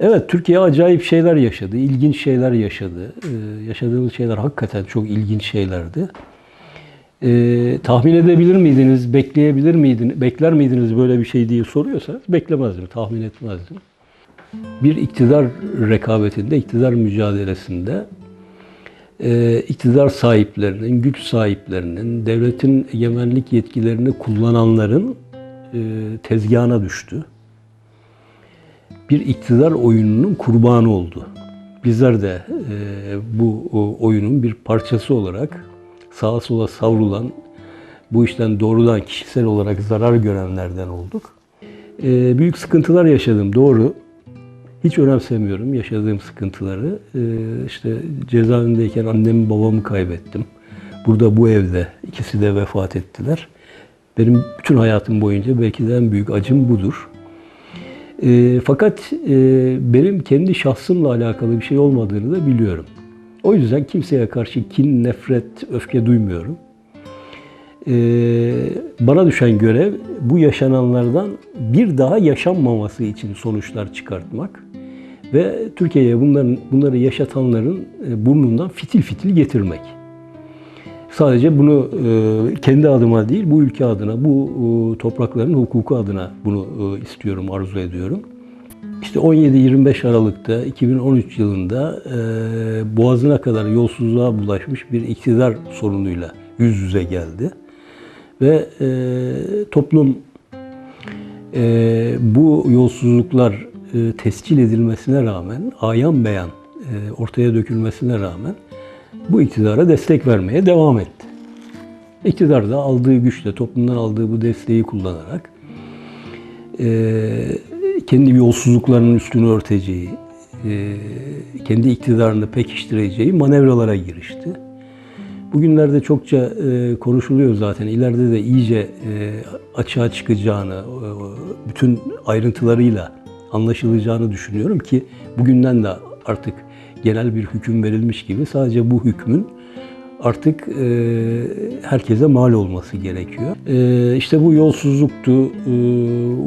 Evet, Türkiye acayip şeyler yaşadı, ilginç şeyler yaşadı. Ee, yaşadığımız şeyler hakikaten çok ilginç şeylerdi. Ee, tahmin edebilir miydiniz, bekleyebilir miydiniz, bekler miydiniz böyle bir şey diye soruyorsanız beklemezdim, tahmin etmezdim. Bir iktidar rekabetinde, iktidar mücadelesinde e, iktidar sahiplerinin, güç sahiplerinin, devletin egemenlik yetkilerini kullananların e, tezgahına düştü bir iktidar oyununun kurbanı oldu. Bizler de e, bu oyunun bir parçası olarak sağa sola savrulan, bu işten doğrudan kişisel olarak zarar görenlerden olduk. E, büyük sıkıntılar yaşadım, doğru. Hiç önemsemiyorum yaşadığım sıkıntıları. E, işte cezaevindeyken annemi babamı kaybettim. Burada bu evde ikisi de vefat ettiler. Benim bütün hayatım boyunca belki de en büyük acım budur. E, fakat e, benim kendi şahsımla alakalı bir şey olmadığını da biliyorum. O yüzden kimseye karşı kin, nefret, öfke duymuyorum. E, bana düşen görev bu yaşananlardan bir daha yaşanmaması için sonuçlar çıkartmak ve Türkiye'ye bunların bunları yaşatanların e, burnundan fitil fitil getirmek. Sadece bunu e, kendi adıma değil, bu ülke adına, bu e, toprakların hukuku adına bunu e, istiyorum, arzu ediyorum. İşte 17-25 Aralık'ta 2013 yılında boğazına kadar yolsuzluğa bulaşmış bir iktidar sorunuyla yüz yüze geldi. Ve toplum bu yolsuzluklar tescil edilmesine rağmen, ayan beyan ortaya dökülmesine rağmen bu iktidara destek vermeye devam etti. İktidar da aldığı güçle, toplumdan aldığı bu desteği kullanarak e, kendi yolsuzluklarının üstünü örteceği, e, kendi iktidarını pekiştireceği manevralara girişti. Bugünlerde çokça e, konuşuluyor zaten. İleride de iyice e, açığa çıkacağını, e, bütün ayrıntılarıyla anlaşılacağını düşünüyorum ki bugünden de artık genel bir hüküm verilmiş gibi sadece bu hükmün artık e, herkese mal olması gerekiyor. E, işte bu yolsuzluktu, e,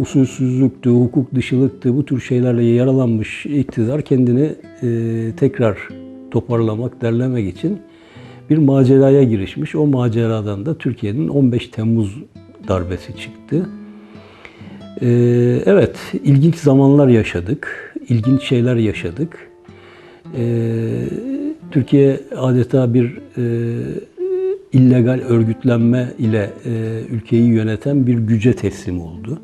usulsüzlüktü, hukuk dışılıktı, bu tür şeylerle yaralanmış iktidar kendini e, tekrar toparlamak, derlemek için bir maceraya girişmiş. O maceradan da Türkiye'nin 15 Temmuz darbesi çıktı. E, evet, ilginç zamanlar yaşadık, ilginç şeyler yaşadık. Ee, Türkiye adeta bir e, illegal örgütlenme ile e, ülkeyi yöneten bir güce teslim oldu.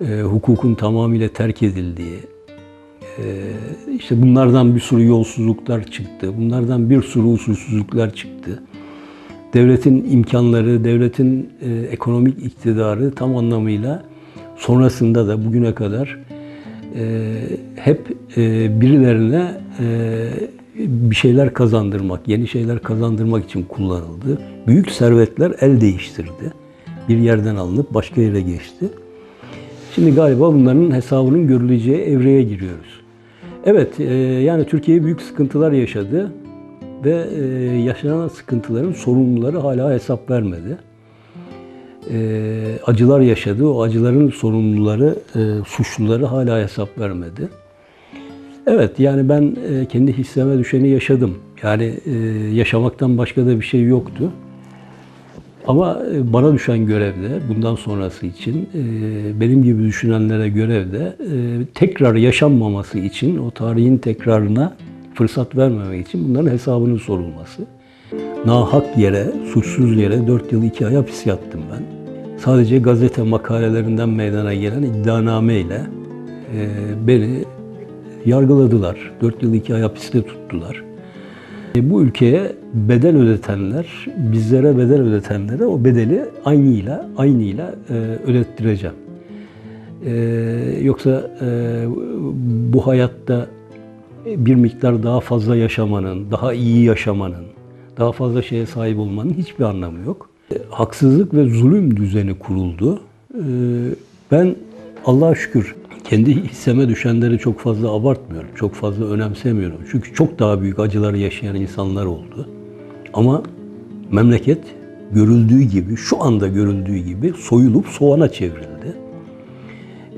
E, hukukun tamamıyla terk edildiği, e, işte bunlardan bir sürü yolsuzluklar çıktı, bunlardan bir sürü usulsüzlükler çıktı. Devletin imkanları, devletin ekonomik iktidarı tam anlamıyla sonrasında da bugüne kadar hep e, birilerine e, bir şeyler kazandırmak, yeni şeyler kazandırmak için kullanıldı. Büyük servetler el değiştirdi. Bir yerden alınıp başka yere geçti. Şimdi galiba bunların hesabının görüleceği evreye giriyoruz. Evet, e, yani Türkiye büyük sıkıntılar yaşadı ve yaşanan sıkıntıların sorumluları hala hesap vermedi e, acılar yaşadı. O acıların sorumluları, e, suçluları hala hesap vermedi. Evet yani ben e, kendi hisseme düşeni yaşadım. Yani e, yaşamaktan başka da bir şey yoktu. Ama e, bana düşen görevde, bundan sonrası için, e, benim gibi düşünenlere görevde e, tekrar yaşanmaması için, o tarihin tekrarına fırsat vermemek için bunların hesabının sorulması. Nahak yere, suçsuz yere 4 yıl 2 ay hapis yattım ben. Sadece gazete makalelerinden meydana gelen iddianame ile e, beni yargıladılar. 4 yıl 2 ay hapiste tuttular. E, bu ülkeye bedel ödetenler, bizlere bedel ödetenlere o bedeli aynıyla, aynıyla e, ödettireceğim. E, yoksa e, bu hayatta bir miktar daha fazla yaşamanın, daha iyi yaşamanın, daha fazla şeye sahip olmanın hiçbir anlamı yok. E, haksızlık ve zulüm düzeni kuruldu. E, ben Allah'a şükür kendi hisseme düşenleri çok fazla abartmıyorum, çok fazla önemsemiyorum. Çünkü çok daha büyük acılar yaşayan insanlar oldu. Ama memleket görüldüğü gibi, şu anda görüldüğü gibi soyulup soğana çevrildi.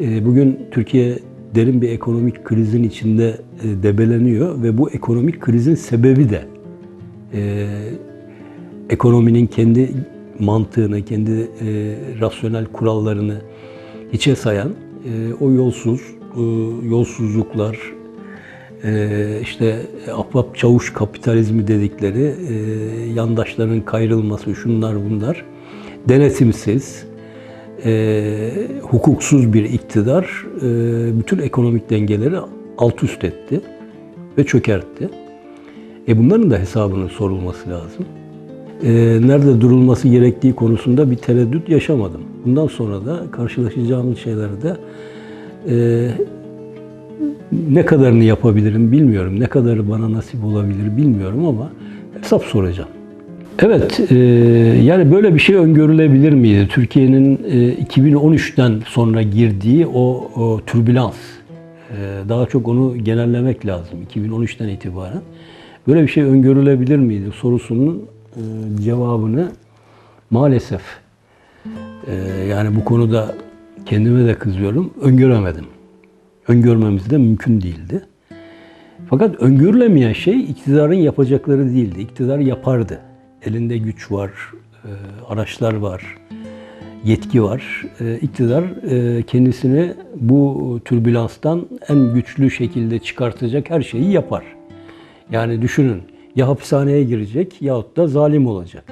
E, bugün Türkiye derin bir ekonomik krizin içinde debeleniyor ve bu ekonomik krizin sebebi de e, ekonominin kendi mantığını, kendi e, rasyonel kurallarını hiçe sayan e, o yolsuz, e, yolsuzluklar, e, işte ahbap çavuş kapitalizmi dedikleri e, yandaşların kayrılması, şunlar bunlar, denetimsiz, e, hukuksuz bir iktidar e, bütün ekonomik dengeleri alt üst etti ve çökertti. E bunların da hesabının sorulması lazım. E, nerede durulması gerektiği konusunda bir tereddüt yaşamadım. Bundan sonra da karşılaşacağımız şeylerde e, ne kadarını yapabilirim bilmiyorum. Ne kadarı bana nasip olabilir bilmiyorum ama hesap soracağım. Evet, e, yani böyle bir şey öngörülebilir miydi? Türkiye'nin e, 2013'ten sonra girdiği o, o türbülans, e, daha çok onu genellemek lazım 2013'ten itibaren. Böyle bir şey öngörülebilir miydi sorusunun e, cevabını maalesef e, yani bu konuda kendime de kızıyorum, öngöremedim. Öngörmemiz de mümkün değildi. Fakat öngörülemeyen şey iktidarın yapacakları değildi. İktidar yapardı. Elinde güç var, e, araçlar var, yetki var. E, İktidar e, kendisini bu türbülanstan en güçlü şekilde çıkartacak her şeyi yapar. Yani düşünün ya hapishaneye girecek yahut da zalim olacak.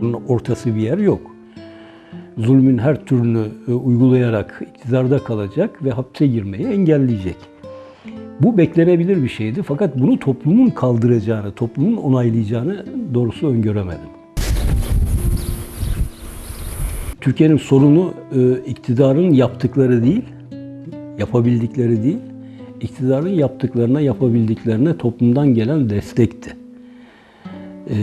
Bunun ortası bir yer yok. Zulmün her türünü e, uygulayarak iktidarda kalacak ve hapse girmeyi engelleyecek. Bu beklenebilir bir şeydi fakat bunu toplumun kaldıracağını, toplumun onaylayacağını doğrusu öngöremedim. Türkiye'nin sorunu e, iktidarın yaptıkları değil, yapabildikleri değil, iktidarın yaptıklarına, yapabildiklerine toplumdan gelen destekti. E,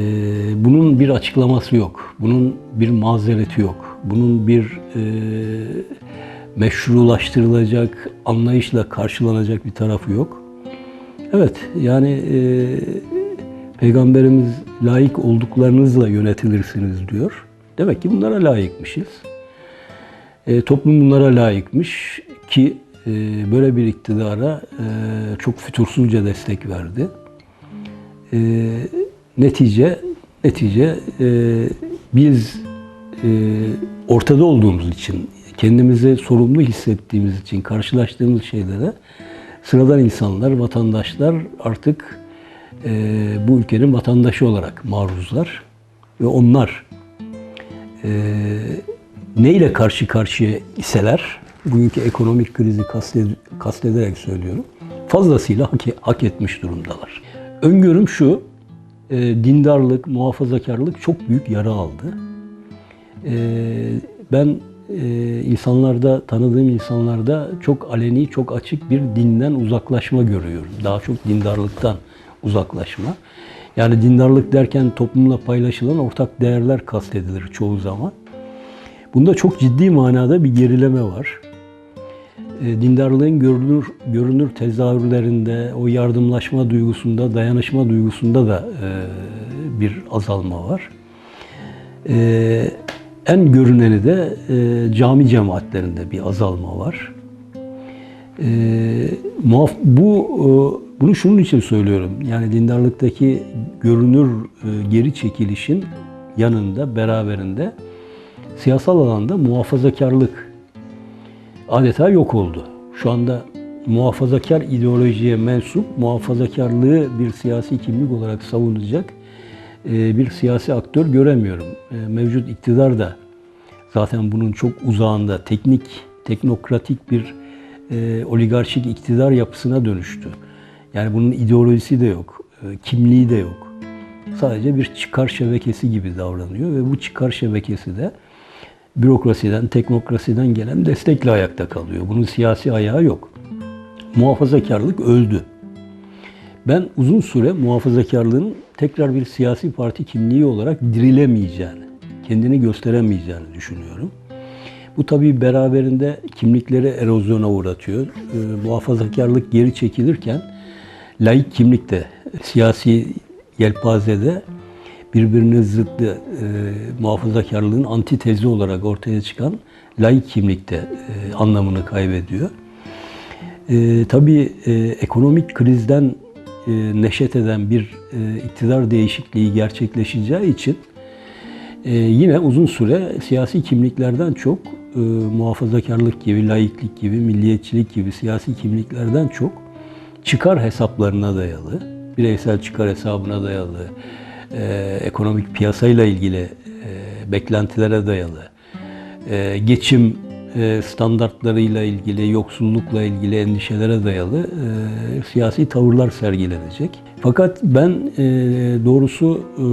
bunun bir açıklaması yok, bunun bir mazereti yok, bunun bir e, meşrulaştırılacak, anlayışla karşılanacak bir tarafı yok. Evet, yani e, Peygamberimiz layık olduklarınızla yönetilirsiniz diyor. Demek ki bunlara layıkmışız. E, toplum bunlara layıkmış ki böyle bir iktidara e, çok fütursuzca destek verdi. E, netice, netice e, biz e, ortada olduğumuz için kendimizi sorumlu hissettiğimiz için karşılaştığımız şeylere sıradan insanlar, vatandaşlar artık bu ülkenin vatandaşı olarak maruzlar. Ve onlar neyle karşı karşıya iseler, bugünkü ekonomik krizi kasted, kastederek söylüyorum, fazlasıyla hak, hak etmiş durumdalar. Öngörüm şu, e, dindarlık, muhafazakarlık çok büyük yara aldı. E, ben e, insanlarda, tanıdığım insanlarda çok aleni, çok açık bir dinden uzaklaşma görüyorum. Daha çok dindarlıktan uzaklaşma. Yani dindarlık derken toplumla paylaşılan ortak değerler kastedilir çoğu zaman. Bunda çok ciddi manada bir gerileme var. E, dindarlığın görünür, görünür tezahürlerinde, o yardımlaşma duygusunda, dayanışma duygusunda da e, bir azalma var. E, en görüneni de e, cami cemaatlerinde bir azalma var. E, muaf, bu e, bunu şunun için söylüyorum. Yani dindarlıktaki görünür e, geri çekilişin yanında, beraberinde siyasal alanda muhafazakarlık adeta yok oldu. Şu anda muhafazakar ideolojiye mensup, muhafazakarlığı bir siyasi kimlik olarak savunacak e, bir siyasi aktör göremiyorum. E, mevcut iktidar da zaten bunun çok uzağında teknik, teknokratik bir e, oligarşik iktidar yapısına dönüştü. Yani bunun ideolojisi de yok, kimliği de yok. Sadece bir çıkar şebekesi gibi davranıyor ve bu çıkar şebekesi de bürokrasiden, teknokrasiden gelen destekle ayakta kalıyor. Bunun siyasi ayağı yok. Muhafazakarlık öldü. Ben uzun süre muhafazakarlığın tekrar bir siyasi parti kimliği olarak dirilemeyeceğini, kendini gösteremeyeceğini düşünüyorum. Bu tabii beraberinde kimlikleri erozyona uğratıyor. E, muhafazakarlık geri çekilirken laik kimlik de siyasi yelpazede birbirine zıttı e, muhafazakarlığın antitezi olarak ortaya çıkan laik kimlik de e, anlamını kaybediyor. E, tabii e, ekonomik krizden e, neşet eden bir e, iktidar değişikliği gerçekleşeceği için e, yine uzun süre siyasi kimliklerden çok e, muhafazakarlık gibi, laiklik gibi, milliyetçilik gibi siyasi kimliklerden çok çıkar hesaplarına dayalı, bireysel çıkar hesabına dayalı, e, ekonomik piyasayla ilgili e, beklentilere dayalı, e, geçim e, standartlarıyla ilgili, yoksullukla ilgili endişelere dayalı e, siyasi tavırlar sergilenecek. Fakat ben e, doğrusu e,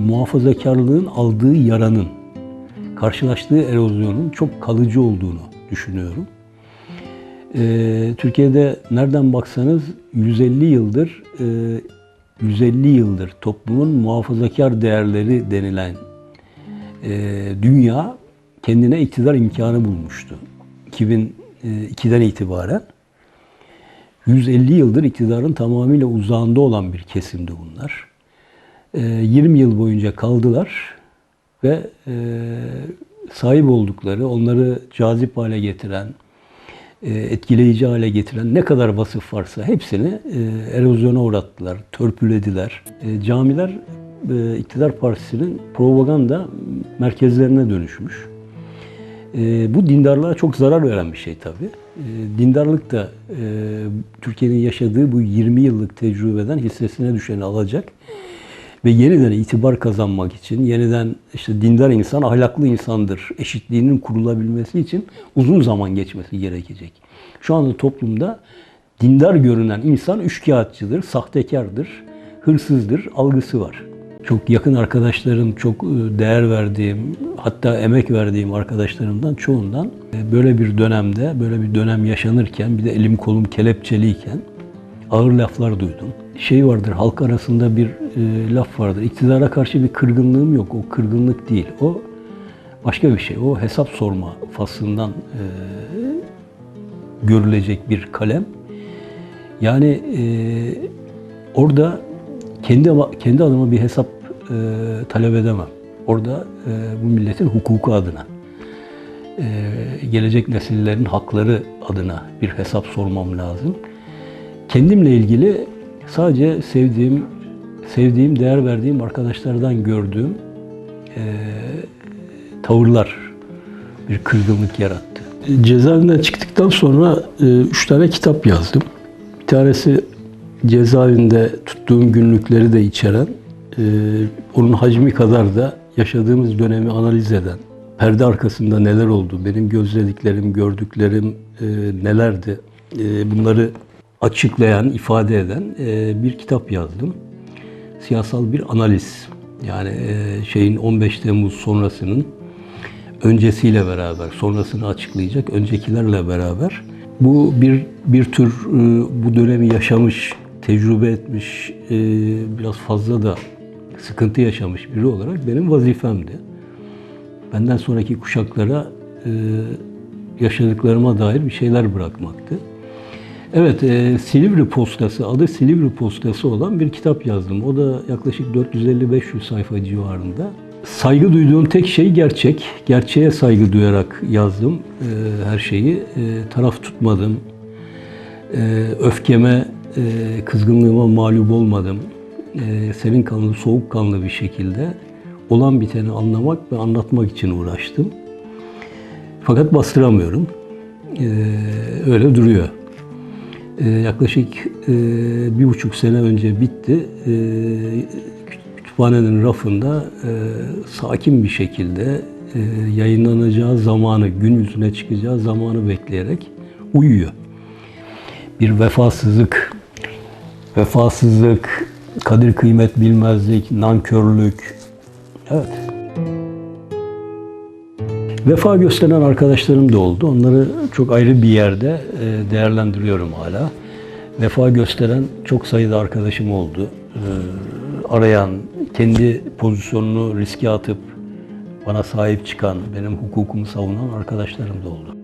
muhafazakarlığın aldığı yaranın, karşılaştığı erozyonun çok kalıcı olduğunu düşünüyorum. E, Türkiye'de nereden baksanız 150 yıldır e, 150 yıldır toplumun muhafazakar değerleri denilen e, dünya kendine iktidar imkanı bulmuştu. 2002'den itibaren 150 yıldır iktidarın tamamıyla uzağında olan bir kesimdi bunlar. E, 20 yıl boyunca kaldılar ve e, sahip oldukları, onları cazip hale getiren, e, etkileyici hale getiren ne kadar vasıf varsa hepsini e, erozyona uğrattılar, törpülediler. E, camiler e, iktidar partisinin propaganda merkezlerine dönüşmüş. E, bu dindarlığa çok zarar veren bir şey tabii. E, dindarlık da e, Türkiye'nin yaşadığı bu 20 yıllık tecrübeden hissesine düşeni alacak ve yeniden itibar kazanmak için, yeniden işte dindar insan ahlaklı insandır, eşitliğinin kurulabilmesi için uzun zaman geçmesi gerekecek. Şu anda toplumda dindar görünen insan üçkağıtçıdır, sahtekardır, hırsızdır algısı var. Çok yakın arkadaşlarım, çok e, değer verdiğim, hatta emek verdiğim arkadaşlarımdan çoğundan e, böyle bir dönemde, böyle bir dönem yaşanırken, bir de elim kolum kelepçeliyken ağır laflar duydum. Şey vardır, halk arasında bir e, laf vardır. İktidara karşı bir kırgınlığım yok. O kırgınlık değil. O başka bir şey. O hesap sorma faslından e, görülecek bir kalem. Yani e, orada kendi kendi adıma bir hesap e, talep edemem. Orada e, bu milletin hukuku adına, e, gelecek nesillerin hakları adına bir hesap sormam lazım. Kendimle ilgili sadece sevdiğim, sevdiğim, değer verdiğim arkadaşlardan gördüğüm e, tavırlar bir kırgınlık yarattı. Cezaevinden çıktıktan sonra e, üç tane kitap yazdım. Bir tanesi cezaevinde tuttuğum günlükleri de içeren, e, onun hacmi kadar da yaşadığımız dönemi analiz eden, perde arkasında neler oldu, benim gözlediklerim, gördüklerim e, nelerdi, e, bunları açıklayan, ifade eden e, bir kitap yazdım. Siyasal bir analiz. Yani e, şeyin 15 Temmuz sonrasının öncesiyle beraber, sonrasını açıklayacak öncekilerle beraber bu bir bir tür e, bu dönemi yaşamış, tecrübe etmiş, biraz fazla da sıkıntı yaşamış biri olarak benim vazifemdi. Benden sonraki kuşaklara e, yaşadıklarıma dair bir şeyler bırakmaktı. Evet, e, Silivri Postası, adı Silivri Postası olan bir kitap yazdım. O da yaklaşık 450-500 sayfa civarında. Saygı duyduğum tek şey gerçek. Gerçeğe saygı duyarak yazdım e, her şeyi. E, taraf tutmadım. E, öfkeme, e, kızgınlığıma mağlup olmadım. E, serin kanlı, soğukkanlı bir şekilde olan biteni anlamak ve anlatmak için uğraştım. Fakat bastıramıyorum. E, öyle duruyor. Ee, yaklaşık e, bir buçuk sene önce bitti. E, kütüphanenin rafında e, sakin bir şekilde e, yayınlanacağı zamanı, gün yüzüne çıkacağı zamanı bekleyerek uyuyor. Bir vefasızlık, vefasızlık, kadir kıymet bilmezlik, nankörlük. Evet. Vefa gösteren arkadaşlarım da oldu. Onları çok ayrı bir yerde e, değerlendiriyorum hala. Vefa gösteren çok sayıda arkadaşım oldu. E, arayan, kendi pozisyonunu riske atıp bana sahip çıkan, benim hukukumu savunan arkadaşlarım da oldu.